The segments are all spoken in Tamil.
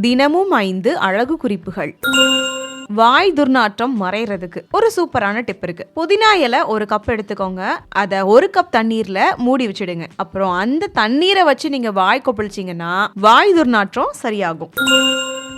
தினமும் ஐந்து அழகு குறிப்புகள். வாய் துர்நாற்றம் மறையறதுக்கு. ஒரு சூப்பரான டிப் இருக்கு. புதினா இலை ஒரு கப் எடுத்துக்கோங்க. அத ஒரு கப் தண்ணீர்ல மூடி வச்சிடுங்க. அப்புறம் அந்த தண்ணீரை வச்சு நீங்க வாய் கொப்பளிச்சீங்கன்னா வாய் துர்நாற்றம் சரியாகும்.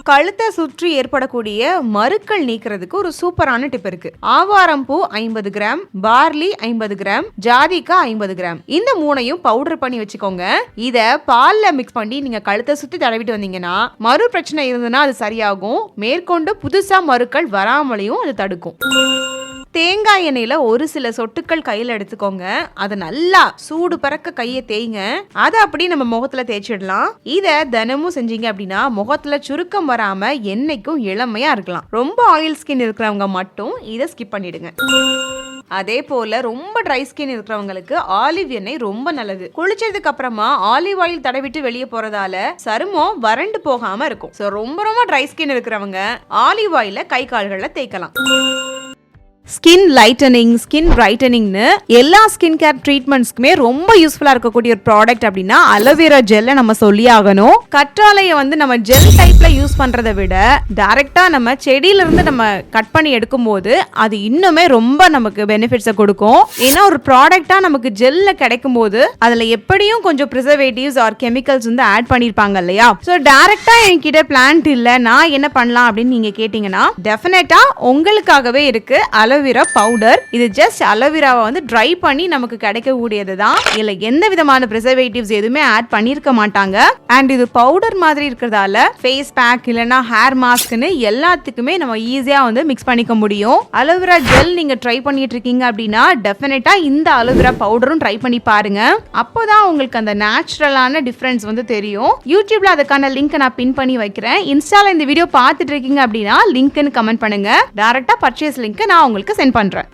கழுத்தை சுற்றி ஏற்படக்கூடிய மருக்கள் நீக்கிறதுக்கு ஒரு சூப்பரான டிப் இருக்கு. ஆவாரம் பூ ஐம்பது கிராம் பார்லி ஐம்பது கிராம் ஜாதிக்கா ஐம்பது கிராம். இந்த மூணையும் பவுடர் பண்ணி வச்சுக்கோங்க. இத பால்ல மிக்ஸ் பண்ணி நீங்க கழுத்தை சுத்தி தடவிட்டு வந்தீங்கன்னா மறு பிரச்சனை இருந்ததுன்னா அது சரியாகும். மேற்கொண்டு புதுசா மருக்கள் வராமலையும் அது தடுக்கும். தேங்காய் எண்ணெயில் ஒரு சில சொட்டுக்கள் கையில் எடுத்துக்கோங்க. அதை நல்லா சூடு பறக்க கையை தேய்ங்க. அதை அப்படியே நம்ம முகத்தில் தேய்ச்சிடலாம். இதை தினமும் செஞ்சீங்க அப்படின்னா முகத்தில் சுருக்கம் வராமல் என்னைக்கும் இளமையாக இருக்கலாம். ரொம்ப ஆயில் ஸ்கின் இருக்கிறவங்க மட்டும் இதை ஸ்கிப் பண்ணிடுங்க. அதே போல ரொம்ப ட்ரை ஸ்கின் இருக்கிறவங்களுக்கு ஆலிவ் எண்ணெய் ரொம்ப நல்லது. குளிச்சதுக்கு அப்புறமா ஆலிவ் ஆயில் தடவிட்டு வெளியே போறதால சருமம் வறண்டு போகாம இருக்கும். ஸோ ரொம்ப ரொம்ப ட்ரை ஸ்கின் இருக்கிறவங்க ஆலிவ் ஆயில கை கால்களில் தேய்க்கலாம். ஸ்கின் லைட்டனிங் ஸ்கின் பிரைட்டனிங்னு எல்லா ஸ்கின் கேர் ட்ரீட்மெண்ட்ஸ்க்குமே ரொம்ப யூஸ்ஃபுல்லாக இருக்கக்கூடிய ஒரு ப்ராடக்ட் அப்படின்னா அலோவேரா ஜெல்லை நம்ம சொல்லி ஆகணும் கற்றாழையை வந்து நம்ம ஜெல் டைப்பில் யூஸ் பண்ணுறதை விட டைரெக்டாக நம்ம செடியிலிருந்து நம்ம கட் பண்ணி எடுக்கும்போது அது இன்னுமே ரொம்ப நமக்கு பெனிஃபிட்ஸை கொடுக்கும். ஏன்னா ஒரு ப்ராடக்டாக நமக்கு ஜெல்லில் கிடைக்கும் போது அதில் எப்படியும் கொஞ்சம் ப்ரிசர்வேட்டிவ்ஸ் ஆர் கெமிக்கல்ஸ் வந்து ஆட் பண்ணியிருப்பாங்க இல்லையா? ஸோ டைரக்டா என்கிட்ட பிளான்ட் இல்லை நான் என்ன பண்ணலாம் அப்படின்னு நீங்கள் கேட்டிங்கன்னா டெஃபினட்டாக உங்களுக்காகவே இருக்குது அலோ அலோவேரா பவுடர் இது ஜஸ்ட் அலோவேராவை வந்து ட்ரை பண்ணி நமக்கு கிடைக்கக்கூடியது தான் இதில் எந்த விதமான ப்ரிசர்வேட்டிவ்ஸ் எதுவுமே ஆட் பண்ணியிருக்க மாட்டாங்க. அண்ட் இது பவுடர் மாதிரி இருக்கிறதால ஃபேஸ் பேக் இல்லைன்னா ஹேர் மாஸ்க்னு எல்லாத்துக்குமே நம்ம ஈஸியாக வந்து மிக்ஸ் பண்ணிக்க முடியும். அலோவேரா ஜெல் நீங்கள் ட்ரை பண்ணிட்டு இருக்கீங்க அப்படின்னா டெஃபினட்டாக இந்த அலோவேரா பவுடரும் ட்ரை பண்ணி பாருங்க. அப்போதான் உங்களுக்கு அந்த நேச்சுரலான டிஃப்ரென்ஸ் வந்து தெரியும். யூடியூப்ல அதுக்கான லிங்க் நான் பின் பண்ணி வைக்கிறேன். இன்ஸ்டால இந்த வீடியோ பார்த்துட்டு இருக்கீங்க அப்படின்னா லிங்க்னு கமெண்ட் பண்ணுங்க. டேரக்டா பர்ச்சேஸ் லிங்க் நான் உங்களுக்கு சென்ட் பண்றேன்.